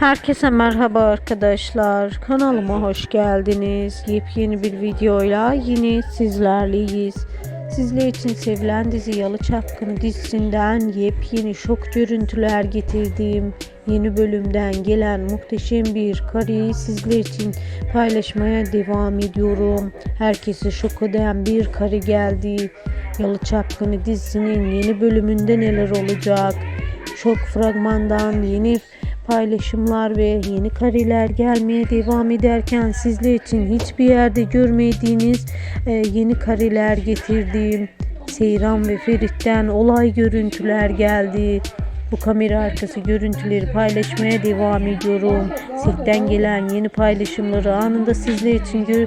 Herkese merhaba arkadaşlar. Kanalıma hoş geldiniz. Yepyeni bir videoyla yine sizlerleyiz. Sizler için sevilen dizi Yalı Çapkını dizisinden yepyeni şok görüntüler getirdiğim yeni bölümden gelen muhteşem bir kareyi sizler için paylaşmaya devam ediyorum. Herkesi şok eden bir kare geldi. Yalı Çapkını dizisinin yeni bölümünde neler olacak? Şok fragmandan yeni paylaşımlar ve yeni kareler gelmeye devam ederken sizler için hiçbir yerde görmediğiniz e, yeni kareler getirdiğim Seyran ve Ferit'ten olay görüntüler geldi. Bu kamera arkası görüntüleri paylaşmaya devam ediyorum. Setten gelen yeni paylaşımları anında sizler için gör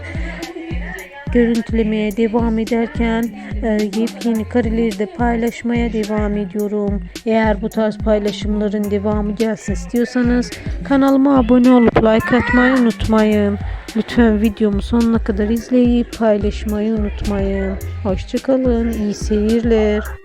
görüntülemeye devam ederken e, yepyeni kareleri de paylaşmaya devam ediyorum. Eğer bu tarz paylaşımların devamı gelsin istiyorsanız kanalıma abone olup like atmayı unutmayın. Lütfen videomu sonuna kadar izleyip paylaşmayı unutmayın. Hoşçakalın, iyi seyirler.